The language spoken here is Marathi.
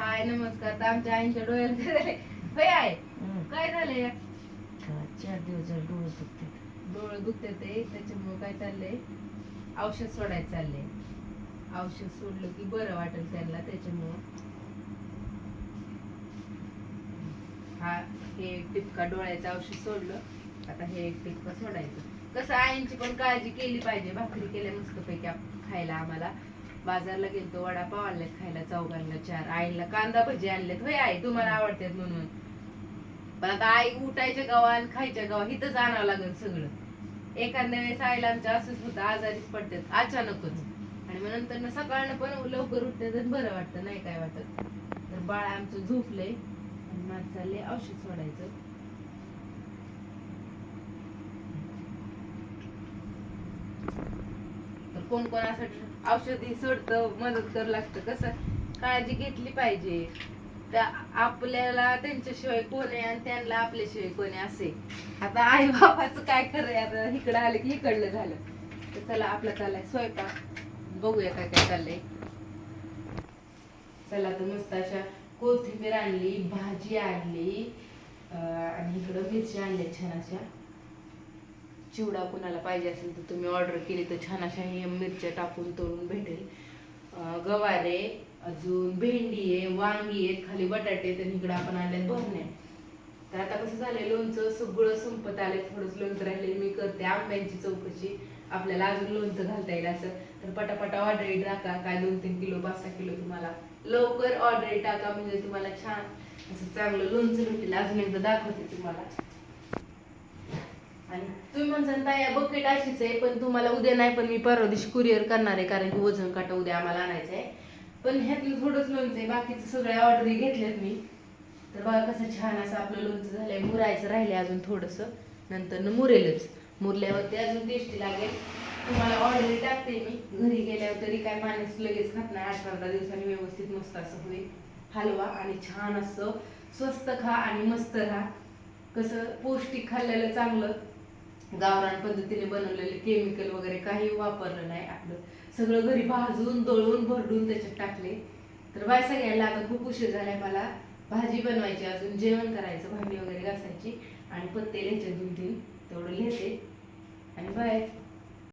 हाय नमस्कार. तर आमच्या आईच्या डोळ्याला काय झाले होय आहे काय झालंय? चार दिवस झाले डोळे दुखतात. डोळे दुखते ते. त्याच्यामुळे काय चाललंय? औषध सोडायचं चाललंय. औषध सोडलं की बरं वाटेल त्यांना त्याच्यामुळं. हा हे एक टिपका डोळ्याचं औषध सोडलं. आता हे एक टिपका सोडायचं. कसं आईंची पण काळजी केली पाहिजे. भाकरी केल्या मस्तपैकी खायला आम्हाला. बाजारला गेलतो वडापाव आणलेत खायला चौघांना चार आईला कांदा भजी आणलेत. होय आई तुम्हाला आवडतात म्हणून. पण आता आई उठायच्या गावा आणि खायच्या गावा इथंच आणावं लागेल सगळं. एखाद्या वेळेस आईला आमच्या असंच होतं आजारीच पडतात अचानकच. आणि मग नंतर सकाळनं पण लवकर उठते तर बरं वाटतं नाही काय वाटत. तर बाळ आमचं झोपलंय आणि माझं चाललंय औषध सोडायचं. कोण कोणासाठी? औषधी सोडतं मदत करू लागतं. कसं? काळजी घेतली पाहिजे. त्या आपल्याला त्यांच्याशिवाय कोण आहे आणि त्यांना आपल्याशिवाय कोणी असे. आता आई बाबाचं काय खरंय आता इकडं आलं की इकडलं झालं. तर चला आपला चाललाय. स्वयंपाक. बघूया काय काय चाललंय. चला तर मस्त अशा कोथिंबीर आणली भाजी आणली अं, आणि इकडं मिरची आणल्या छान अशा. चिवडा कुणाला पाहिजे असेल तर तुम्ही ऑर्डर केली तर छान अशा हे मिरच्या टाकून तळून भेटेल. गवारे अजून भेंडी आहे वांगी आहेत खाली बटाटे तर इकडं आपण आणल्यात भरण्या तर आता कसं झालंय लोणचं सगळं संपत आलंय थोडंच लोणचं राहिले मी करते आंब्यांची चौकशी. आपल्याला अजून लोणचं घालता येईल असं. तर पटापटा ऑर्डर टाका. काय दोन तीन किलो पाच सहा किलो तुम्हाला. लवकर ऑर्डर टाका म्हणजे तुम्हाला छान असं चांगलं लोणचं भेटेल. अजून एकदा दाखवते तुम्हाला. आणि तुम्ही म्हणसान ताया बकेट अशीच आहे पण तुम्हाला उद्या नाही पण मी परवा दिवशी कुरिअर करणार आहे कारण की वजन काटा उद्या आम्हाला आणायचं आहे. पण ह्यातलं थोडंच लोणचं आहे बाकीचं सगळ्या ऑर्डरी घेतल्यात मी. तर बघा कसं छान असं आपलं लोणचं झालंय मुरायचं राहिले अजून थोडंसं. नंतर मुरेलच. मुरल्यावरती अजून टेस्टी लागेल. तुम्हाला ऑर्डरी टाकते मी. घरी गेल्यावर तरी काय माणूस लगेच खात नाही. आठ पंधरा दिवसांनी व्यवस्थित मस्त असं होईल. हलवा आणि छान असं स्वस्त खा आणि मस्त राहा. कसं पौष्टिक खाल्लेलं चांगलं. गावरान पद्धतीने बनवलेले केमिकल वगैरे काही वापरलं नाही आपलं. सगळं घरी भाजून दळून भरडून त्याच्यात टाकले. तर बाय सगळ्याला आता खूप उशीर झालाय मला. भाजी बनवायची अजून जेवण करायचं भांडी वगैरे घासायची आणि पत्ते लिहायचे दोन तीन तेवढं लिहिते. आणि बाय.